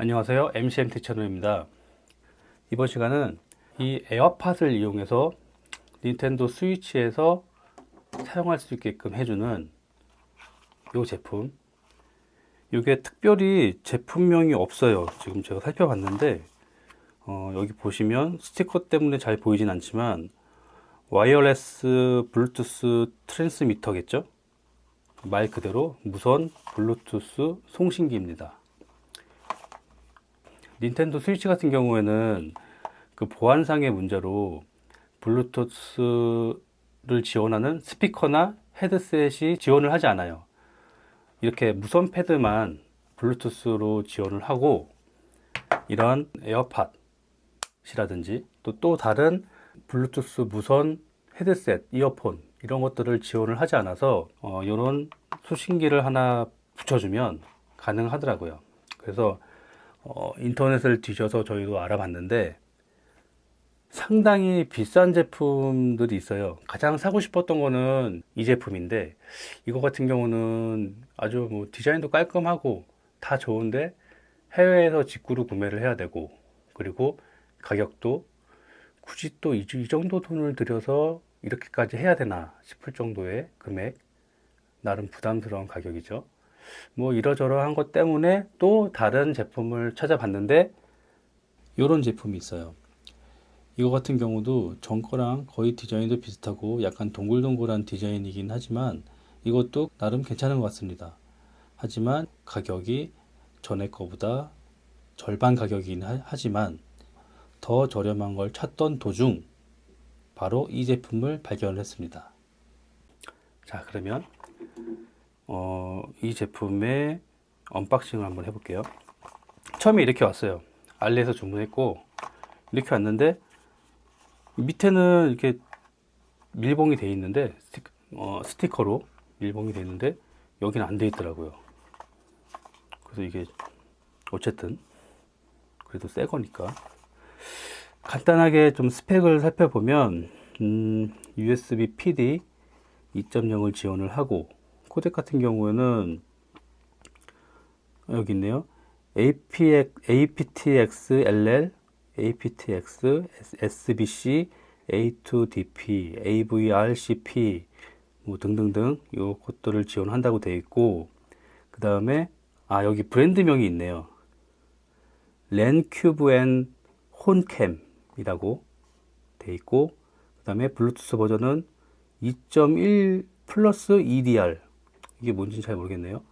안녕하세요. MCMT 채널입니다. 이번 시간은 이 에어팟을 이용해서 닌텐도 스위치에서 사용할 수 있게끔 해주는 이 제품. 이게 특별히 제품명이 없어요. 지금 제가 살펴봤는데, 어, 여기 보시면 스티커 때문에 잘 보이진 않지만, 와이어레스 블루투스 트랜스미터겠죠? 말 그대로 무선 블루투스 송신기입니다. 닌텐도 스위치 같은 경우에는 그 보안상의 문제로 블루투스를 지원하는 스피커나 헤드셋이 지원을 하지 않아요. 이렇게 무선 패드만 블루투스로 지원을 하고 이런 에어팟이라든지 또, 또 다른 블루투스 무선 헤드셋, 이어폰 이런 것들을 지원을 하지 않아서 어, 이런 수신기를 하나 붙여주면 가능하더라고요. 그래서 어, 인터넷을 뒤져서 저희도 알아봤는데 상당히 비싼 제품들이 있어요. 가장 사고 싶었던 거는 이 제품인데 이거 같은 경우는 아주 뭐 디자인도 깔끔하고 다 좋은데 해외에서 직구로 구매를 해야 되고 그리고 가격도 굳이 또 이 정도 돈을 들여서 이렇게까지 해야 되나 싶을 정도의 금액 나름 부담스러운 가격이죠. 뭐 이러저러한 것 때문에 또 다른 제품을 찾아봤는데 이런 제품이 있어요. 이거 같은 경우도 전 거랑 거의 디자인도 비슷하고 약간 동글동글한 디자인이긴 하지만 이것도 나름 괜찮은 것 같습니다. 하지만 가격이 전에 거보다 절반 가격이긴 하지만 더 저렴한 걸 찾던 도중 바로 이 제품을 발견했습니다. 자, 그러면 어, 이 제품의 언박싱을 한번 해볼게요. 처음에 이렇게 왔어요. 알리에서 주문했고 이렇게 왔는데 밑에는 이렇게 밀봉이 돼 있는데 스티, 어, 스티커로 밀봉이 돼 있는데 여기는 안 돼 있더라고요. 그래서 이게 어쨌든 그래도 새 거니까 간단하게 좀 스펙을 살펴보면 음, USB PD 2.0을 지원을 하고 코덱 같은 경우에는 여기 있네요. APX, aptX LL, aptX, SBC, A2DP, AVRCP 뭐 등등등 요 것들을 지원한다고 되어 있고 그 다음에 아 여기 브랜드명이 있네요. 렌큐브 앤 혼캠이라고 되어 있고 그 다음에 블루투스 버전은 2.1 플러스 EDR 이게 뭔지는 잘 모르겠네요.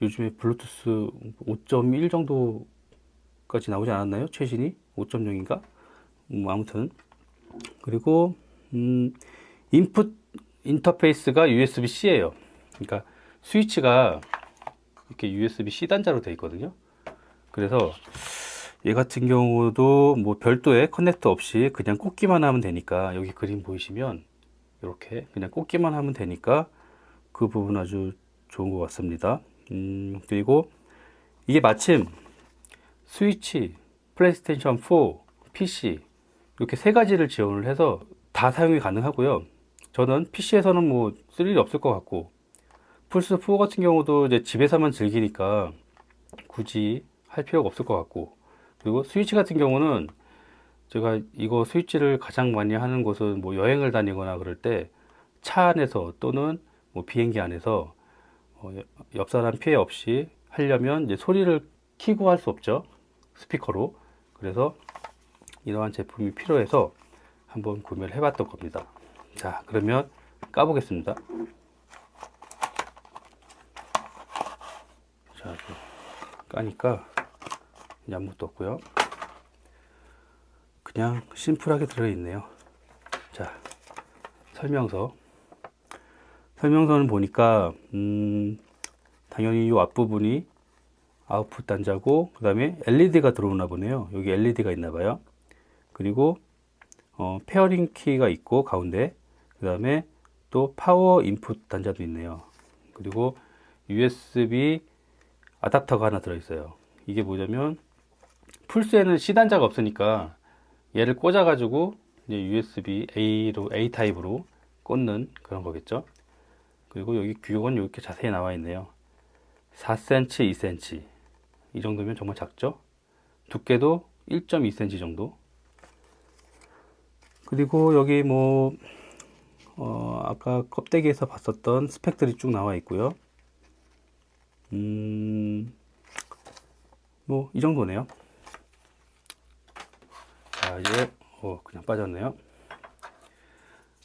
요즘에 블루투스 5.1 정도까지 나오지 않았나요? 최신이 5.0인가? 음, 아무튼 그리고 음, 인풋 인터페이스가 USB-C예요. 그러니까 스위치가 이렇게 USB-C 단자로 되어 있거든요. 그래서 얘 같은 경우도 뭐 별도의 커넥터 없이 그냥 꽂기만 하면 되니까 여기 그림 보이시면 이렇게 그냥 꽂기만 하면 되니까 그 부분 아주 좋은 것 같습니다. 음, 그리고 이게 마침 스위치, 플레이스테이션 4, PC 이렇게 세 가지를 지원을 해서 다 사용이 가능하고요. 저는 PC에서는 뭐 쓸 일이 없을 것 같고 플스 4 같은 경우도 이제 집에서만 즐기니까 굳이 할 필요가 없을 것 같고 그리고 스위치 같은 경우는 제가 이거 스위치를 가장 많이 하는 곳은 뭐 여행을 다니거나 그럴 때 차 안에서 또는 뭐 비행기 안에서 어, 옆 사람 피해 없이 하려면 이제 소리를 키고 할 수 없죠. 스피커로. 그래서 이러한 제품이 필요해서 한번 구매를 해봤던 겁니다. 자 그러면 까보겠습니다. 자 까니까 아무것도 없고요. 그냥 심플하게 들어있네요. 자 설명서 설명서는 보니까 음, 당연히 이 앞부분이 아웃풋 단자고 그 다음에 LED가 들어오나 보네요. 여기 LED가 있나 봐요. 그리고 어, 페어링 키가 있고 가운데 그 다음에 또 파워 인풋 단자도 있네요. 그리고 USB 아답터가 하나 들어있어요. 이게 뭐냐면 풀스에는 C 단자가 없으니까 얘를 꽂아 가지고 USB A로 A 타입으로 꽂는 그런 거겠죠 그리고 여기 규격은 이렇게 자세히 나와 있네요. 4cm, 2cm. 이 정도면 정말 작죠? 두께도 1.2cm 정도. 그리고 여기 뭐, 어, 아까 껍데기에서 봤었던 스펙들이 쭉 나와 있고요. 음, 뭐, 이 정도네요. 자, 이제, 어, 그냥 빠졌네요.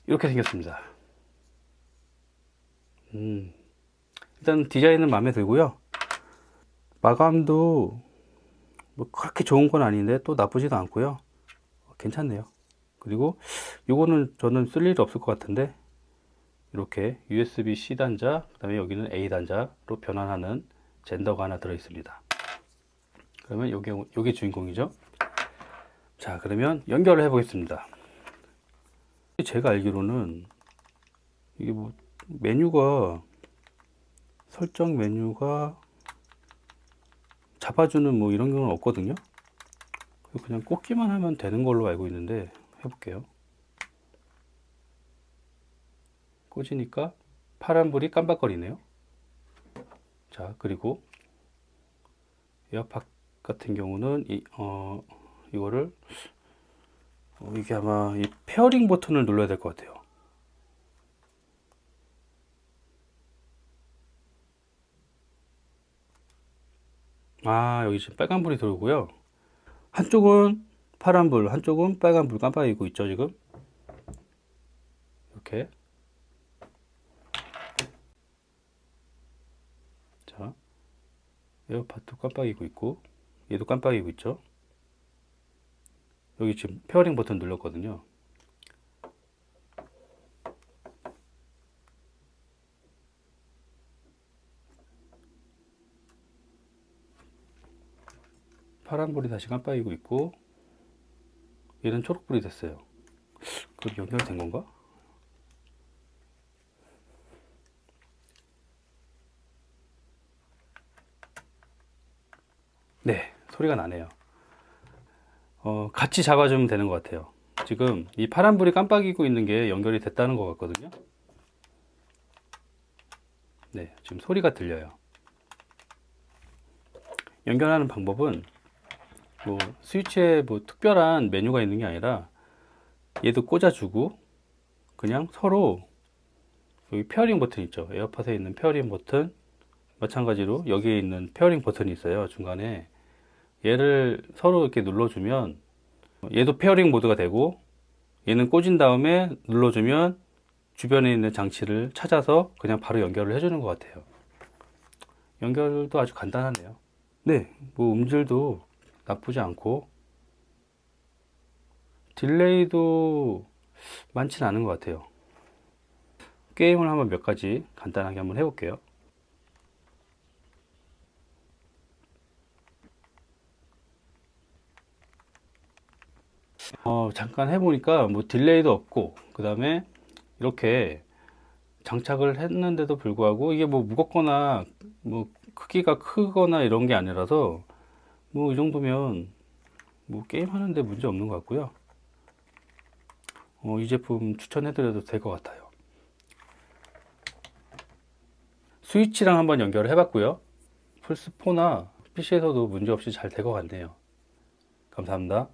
이렇게 생겼습니다. 음, 일단 디자인은 마음에 들고요. 마감도 뭐 그렇게 좋은 건 아닌데 또 나쁘지도 않고요. 괜찮네요. 그리고 요거는 저는 쓸 일이 없을 것 같은데 이렇게 USB-C 단자, 그 다음에 여기는 A 단자로 변환하는 젠더가 하나 들어 있습니다. 그러면 요게, 요게 주인공이죠. 자, 그러면 연결을 해 보겠습니다. 제가 알기로는 이게 뭐 메뉴가 설정 메뉴가 잡아주는 뭐 이런 건 없거든요. 그냥 꽂기만 하면 되는 걸로 알고 있는데 해볼게요. 꽂으니까 파란불이 깜빡거리네요. 자, 그리고 에어팟 같은 경우는 이, 어, 이거를 어, 이게 아마 이 페어링 버튼을 눌러야 될 것 같아요. 아, 여기 지금 빨간불이 들어오고요. 한쪽은 파란불, 한쪽은 빨간불 깜빡이고 있죠, 지금. 이렇게. 자, 에어팟도 깜빡이고 있고, 얘도 깜빡이고 있죠. 여기 지금 페어링 버튼 눌렀거든요. 파란불이 다시 깜빡이고 있고 얘는 초록불이 됐어요. 그럼 연결된 건가? 네, 소리가 나네요. 어, 같이 잡아주면 되는 것 같아요. 지금 이 파란불이 깜빡이고 있는 게 연결이 됐다는 것 같거든요. 네, 지금 소리가 들려요. 연결하는 방법은 뭐 스위치에 뭐 특별한 메뉴가 있는 게 아니라 얘도 꽂아주고 그냥 서로 여기 페어링 버튼 있죠. 에어팟에 있는 페어링 버튼 마찬가지로 여기에 있는 페어링 버튼이 있어요 중간에. 얘를 서로 이렇게 눌러주면 얘도 페어링 모드가 되고 얘는 꽂은 다음에 눌러주면 주변에 있는 장치를 찾아서 그냥 바로 연결을 해주는 것 같아요. 연결도 아주 간단하네요. 네, 뭐 음질도 나쁘지 않고 딜레이도 많지는 않은 것 같아요. 게임을 한번 몇 가지 간단하게 한번 해볼게요. 어, 잠깐 해보니까 뭐 딜레이도 없고 그 다음에 이렇게 장착을 했는데도 불구하고 이게 뭐 무겁거나 뭐 크기가 크거나 이런 게 아니라서 뭐 이 정도면 뭐 게임 하는데 문제 없는 것 같고요. 어, 이 제품 추천해드려도 될 것 같아요. 스위치랑 한번 연결을 해봤고요. 플스4나 PC에서도 문제 없이 잘 될 것 같네요. 감사합니다.